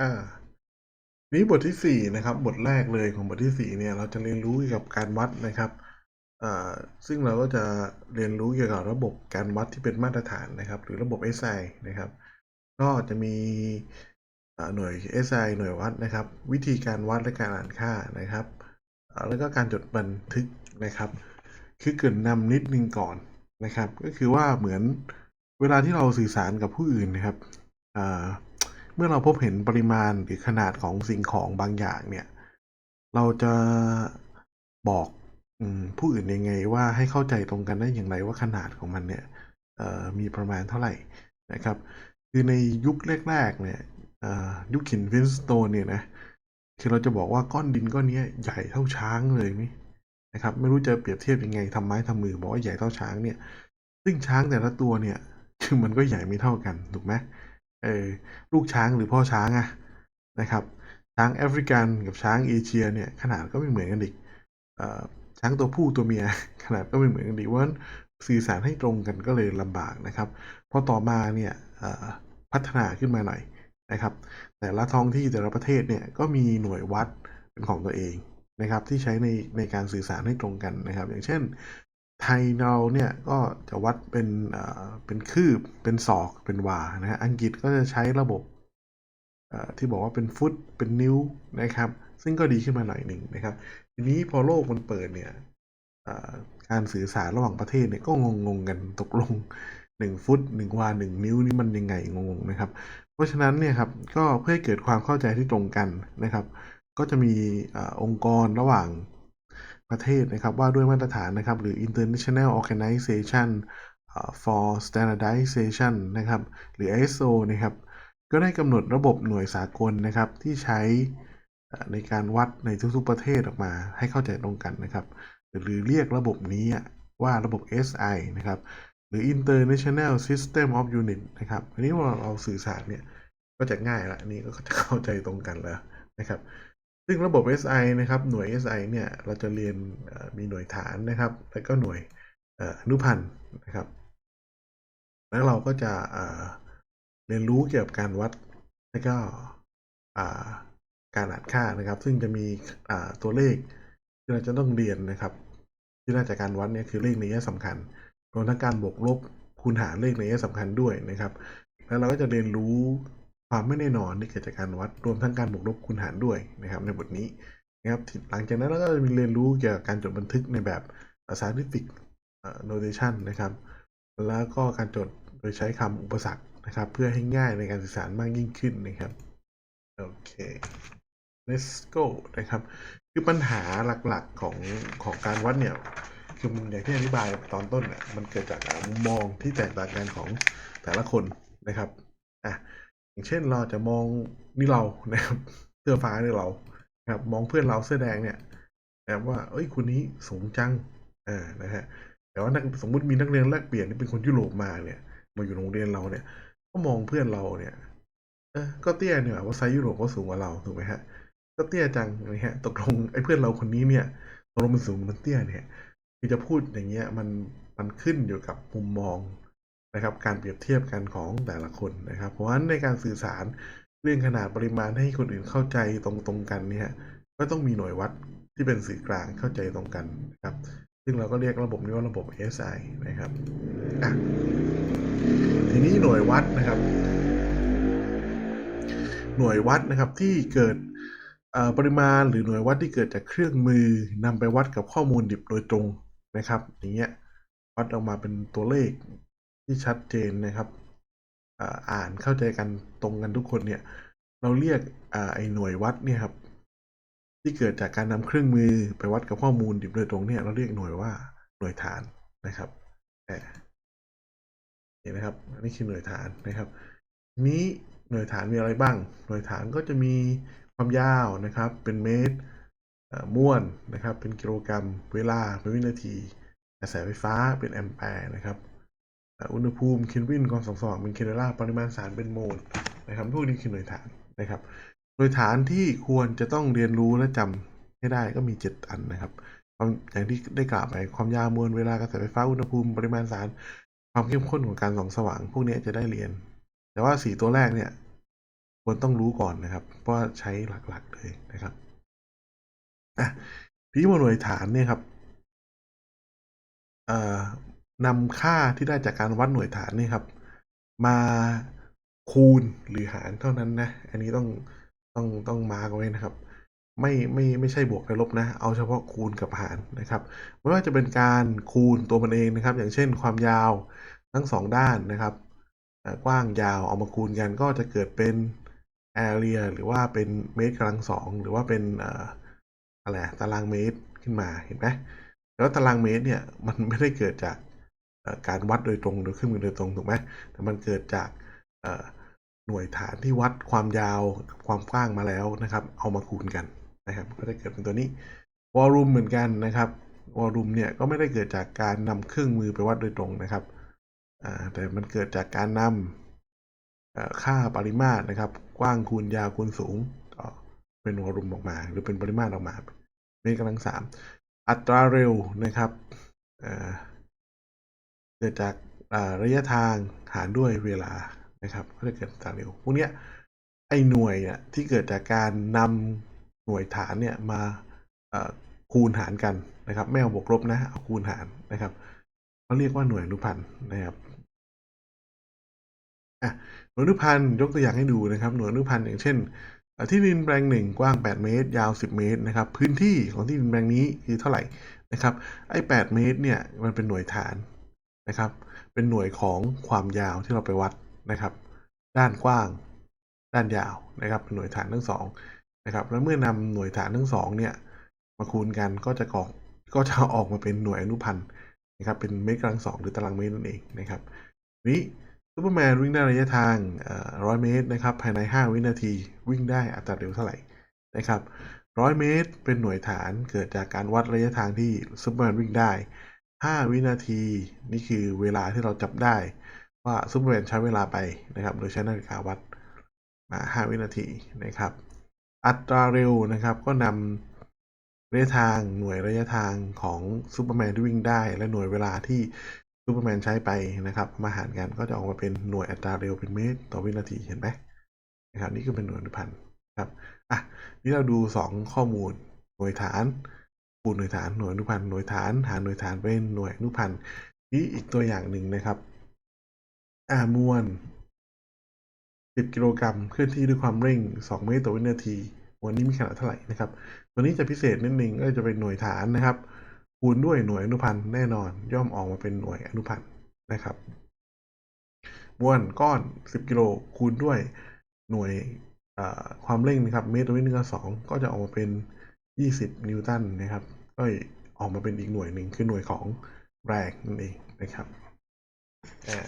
อ่านี้บทที่สี่นะครับ บทแรกเลยของบทที่สี่เนี่ยเราจะเรียนรู้เกี่ยวกับการวัดนะครับอ่าซึ่งเราก็จะเรียนรู้เกี่ยวกับระบบการวัดที่เป็นมาตรฐานนะครับ หรือระบบ SI นะครับ ก็จะมีหน่วย SI หน่วยวัดนะครับ วิธีการวัดและการอ่านค่านะครับ แล้วก็การจดบันทึกนะครับ คือเกินนำนิดนึงก่อนนะครับ ก็คือว่าเหมือนเวลาที่เราสื่อสารกับผู้อื่นนะครับอ่า มื่อเราพบเห็นปริมาณหรือขนาดของสิ่งของบางอย่างเนี่ย เราจะบอกอผู้อื่นยังไงว่าให้เข้าใจตรงกันได้อย่างไรว่าขนาดของมันเนี่ยมีประมาณเท่าไหร่นะครับ คือในยุคแรกๆเนี่ยยุคหินฟินสโตนเนี่ยนะคือเราจะบอกว่าก้อนดินก้อนเนี้ยใหญ่เท่าช้างเลยไหมนะครับ ไม่รู้จะเปรียบเทียบยังไงทำไม้ทำมือบอกว่าใหญ่เท่าช้างเนี่ย ซึ่งช้างแต่ละตัวเนี่ยคือมันก็ใหญ่ไม่เท่ากันถูกไหม เออลูกช้างหรือพ่อช้างอะนะครับ ช้างแอฟริกันกับช้างเอเชียเนี่ยขนาดก็ไม่เหมือนกันอีกออช้างตัวผู้ตัวเมียขนาดก็ไม่เหมือนกันอีกเพราสื่อสารให้ตรงกันก็เลยลำบากนะครับพอต่อมาเนี่ยพัฒนาขึ้นมาหน่อยนะครับ แต่ละท้องที่แต่ละประเทศเนี่ยก็มีหน่วยวัดเป็นของตัวเองนะครับที่ใช้ในในการสื่อสารให้ตรงกันนะครับ อย่างเช่น ไทยเราเนี่ยก็จะวัดเป็นเป็นคืบเป็นศอกเป็นวานะฮะอังกฤษก็จะใช้ระบบที่บอกว่าเป็นฟุตเป็นนิ้วนะครับ ซึ่งก็ดีขึ้นมาหน่อยหนึ่งนะครับ ทีนี้พอโลกมันเปิดเนี่ยการสื่อสารระหว่างประเทศเนี่ยก็งงๆกันตกลง 1 ฟุต1วา1นิ้วนี่มันยังไงงงๆนะครับ เพราะฉะนั้นเนี่ยครับก็เพื่อให้เกิดความเข้าใจที่ตรงกันนะครับ ก็จะมีอองค์กรระหว่าง ประเทศนะครับว่าด้วยมาตรฐานนะครับหรือ International Organization for Standardization นะครับหรือ ISO นะครับก็ได้กำหนดระบบหน่วยสากลนะครับที่ใช้ในการวัดในทุกๆประเทศออกมาให้เข้าใจตรงกันนะครับ หรือเรียกระบบนี้ว่าระบบ SI นะครับหรือ International System of Unit นะครับอันนี้ว่าเราสื่อสารเนี่ยก็จะง่ายละนนี้ก็จะเข้าใจตรงกันแล้วนะครับ ซึ่งระบบ SI นะครับหน่วย SI เนี่ยเราจะเรียนมีหน่วยฐานนะครับ แล้วก็หน่วยอนุพันธ์นะครับ แล้วเราก็จะเรียนรู้เกี่ยวกับการวัดแล้วก็การอ่านค่านะครับ ซึ่งจะมีตัวเลขที่เราจะต้องเรียนนะครับ ที่น่าจากการวัดเนี่ยคือเลขในแง่สำคัญรวมทั้งการบวกลบคูณหารเลขในแง่สำคัญด้วยนะครับ แล้วเราก็จะเรียนรู้ ความไม่แน่นอนที่เกิดจากการวัดรวมทั้งการบวกลบคูณหารด้วยนะครับในบทนี้นะครับหลังจากนั้นเราก็จะมีเรียนรู้เกี่ยวกับการจดบันทึกในแบบ scientific เอ่อ notation นะครับ แล้วก็การจดโดยใช้คำอุปสรรคนะครับ เพื่อให้ง่ายในการสื่อสารมากยิ่งขึ้นนะครับ โอเค let's go นะครับ คือปัญหาหลักๆของของการวัดเนี่ย คือมันอย่างที่อธิบายตอนต้นเนี่ยมันเกิดจากมุมมองที่แตกต่างกันของแต่ละคนนะครับ อะ อย่างเช่นเราจะมองนี่เรานะครับเสื้อฟ้าเนี่ยเรานะครับมองเพื่อนเราเสื้อแดงเนี่ยนะครับว่า เอ้ยคนนี้สูงจังอ่านะฮะแต่ว่านักสมมติมีนักเรียนแลกเปลี่ยนที่เป็นคนยุโรปมาเนี่ย มาอยู่โรงเรียนเราเนี่ย ก็มองเพื่อนเราเนี่ยเออก็เตี้ยเนี่ยว่าไซส์ยุโรปก็สูงกว่าเราถูกไหมฮะ ก็เตี้ยจังนะฮะตกลงไอ้เพื่อนเราคนนี้เนี่ยตกลงมันสูงมันเตี้ยเนี่ยคือจะพูดอย่างเงี้ยมันมันขึ้นอยู่กับมุมมอง นะครับการเปรียบเทียบกันของแต่ละคนนะครับ เพราะฉะนั้นในการสื่อสารเรื่องขนาดปริมาณให้คนอื่นเข้าใจตรงตรงกันเนี่ยก็ต้องมีหน่วยวัดที่เป็นสื่อกลางเข้าใจตรงกันนะครับ ซึ่งเราก็เรียกระบบนี้ว่าระบบ SI นะครับทีนี้หน่วยวัดนะครับ หน่วยวัดนะครับที่เกิดปริมาณหรือหน่วยวัดที่เกิดจากเครื่องมือนำไปวัดกับข้อมูลดิบโดยตรงนะครับ อย่างเงี้ยวัดออกมาเป็นตัวเลข ที่ชัดเจนนะครับอ่านเข้าใจกันตรงกันทุกคนเนี่ย เราเรียกอไอ้หน่วยวัดเนี่ยครับ ที่เกิดจากการนำเครื่องมือไปวัดกับข้อมูลดิบโดยตรงเนี่ยเราเรียกหน่วยว่าหน่วยฐานนะครับอ่าเห็นนะครับอันนี้คือหน่วยฐานนะครับ นี้หน่วยฐานมีอะไรบ้าง หน่วยฐานก็จะมีความยาวนะครับ เป็นเมตรม่วนนะครับ เป็นกิโลกรัม เวลาเป็นวินาทีกระแสไฟฟ้าเป็นแอมแปร์นะครับ อุณหภูมิเคลวินความสว่างเป็นเคลราปริมาณสารเป็นโมลนะครับพวกนี้คือหน่วยฐานนะครับหน่วยฐานที่ควรจะต้องเรียนรู้และจำให้ได้ก็มี 7 อันนะครับความอย่างที่ได้กล่าวไปความยาวมวลเวลากระแสไฟฟ้าอุณหภูมิปริมาณสารความเข้มข้นของการส่องสว่าง พวกนี้จะได้เรียน แต่ว่าสี่ตัวแรกเนี่ยควรต้องรู้ก่อนนะครับ เพราะว่าใช้หลักๆเลยนะครับอะทีนี้มหน่วยฐานเนี่ยครับอ่อ นำค่าที่ได้จากการวัดหน่วยฐานนี่ครับ มาคูณหรือหารเท่านั้นนะ อันนี้ต้องต้องต้องมาร์กไว้นะครับ ไม่ไม่ไม่ใช่บวกและลบนะ เอาเฉพาะคูณกับหารนะครับ ไม่ว่าจะเป็นการคูณตัวมันเองนะครับ อย่างเช่นความยาวทั้งสองด้านนะครับ กว้างยาวเอามาคูณกันก็จะเกิดเป็น area หรือว่าเป็นเมตรกำลังสองหรือว่าเป็นอะไรตารางเมตรขึ้นมาเห็นไหมแล้วตารางเมตรเนี่ยมันไม่ได้เกิดจาก การวัดโดยตรงโดยเครื่องมือโดยตรงถูกไหมแต่มันเกิดจากหน่วยฐานที่วัดความยาวกับความกว้างมาแล้วนะครับ เอามาคูณกันนะครับ ก็จะเกิดเป็นตัวนี้วอลลุ่มเหมือนกันนะครับวอลลุ่มเนี่ยก็ไม่ได้เกิดจากการนำเครื่องมือไปวัดโดยตรงนะครับแต่มันเกิดจากการนำเอ่อค่าปริมาตรนะครับ กว้างคูณยาวคูณสูงก็เป็นวอลลุ่มออกมา หรือเป็นปริมาตรออกมาเมตรกำลังสามอัตราเร็วนะครับ เกิดจากระยะทางหารด้วยเวลานะครับก็จะเกิดตรางเร็วพวกเนี้ยไอหน่วยเนี่ยที่เกิดจากการนำหน่วยฐานเนี่ยมาคูณหารกันนะครับ ไม่เอาบวกลบนะเอาคูณหารนะครับเขาเรียกว่าหน่วยอนุพันธ์นะครับอะหน่วยอนุพันธ์ยกตัวอย่างให้ดูนะครับ หน่วยอนุพันธ์อย่างเช่นที่ดินแปลงหนึ่งกว้าง 8 เมตร ยาว 10 เมตรนะครับ พื้นที่ของที่ดินแปลงนี้คือเท่าไหร่นะครับ ไอ้ 8 เมตรเนี่ยมันเป็นหน่วยฐาน นะครับ เป็นหน่วยของความยาวที่เราไปวัดนะครับ ด้านกว้าง ด้านยาวนะครับเป็นหน่วยฐานทั้งสองนะครับ แล้วเมื่อนำหน่วยฐานทั้งสองเนี่ยมาคูณกันก็จะกอกก็จะออกมาเป็นหน่วยอนุพันธ์นะครับ เป็นเมตรกำลังสองหรือตารางเมตรนั่นเองนะครับนี้ซูเปอร์แมนวิ่งได้ระยะทางร้อยเมตรนะครับ ภายใน 5 วินาที วิ่งได้อัตราเร็วเท่าไหร่นะครับร้อยเมตรเป็นหน่วยฐานเกิดจากการวัดระยะทางที่ซูเปอร์แมนวิ่งได้ 5 วินาที นี่คือเวลาที่เราจับได้ว่าซูเปอร์แมนใช้เวลาไปนะครับ โดยใช้นาฬิกาวัดมา5วินาทีนะครับ อัตราเร็วนะครับก็นำระยะทางหน่วยระยะทางของซูเปอร์แมนที่วิ่งได้ และหน่วยเวลาที่ซูเปอร์แมนใช้ไปนะครับ มาหารกันก็จะออกมาเป็นหน่วยอัตราเร็วเป็นเมตรต่อวินาทีเห็นไหมนะครับนี่ก็เป็นหน่วยอนุพันธ์ครับอะนี่เราดู 2 ข้อมูลหน่วยฐาน คูณหน่วยฐานหน่วยอนุพันธ์หน่วยฐานหารหน่วยฐานเป็นหน่วยอนุพันธ์นี่อีกตัวอย่างหนึ่งนะครับอ่ามวล 10 กิโลกรัมเคลื่อนที่ด้วยความเร่ง 2 เมตรต่อวินาทีมวลนี้มีขนาดเท่าไหร่นะครับตัวนี้จะพิเศษนิดนึงก็จะเป็นหน่วยฐานนะครับ คูณด้วยหน่วยอนุพันธ์แน่นอน ย่อมออกมาเป็นหน่วยอนุพันธ์นะครับมวลก้อน 10 กิโลคูณด้วยหน่วยความเร่งนะครับ เมตรต่อวินาทีสองก็จะออกมาเป็น 20 นิวตันนะครับ ก็ออกมาเป็นอีกหน่วยหนึ่งคือหน่วยของแรงนั่นเองนะครับอ่า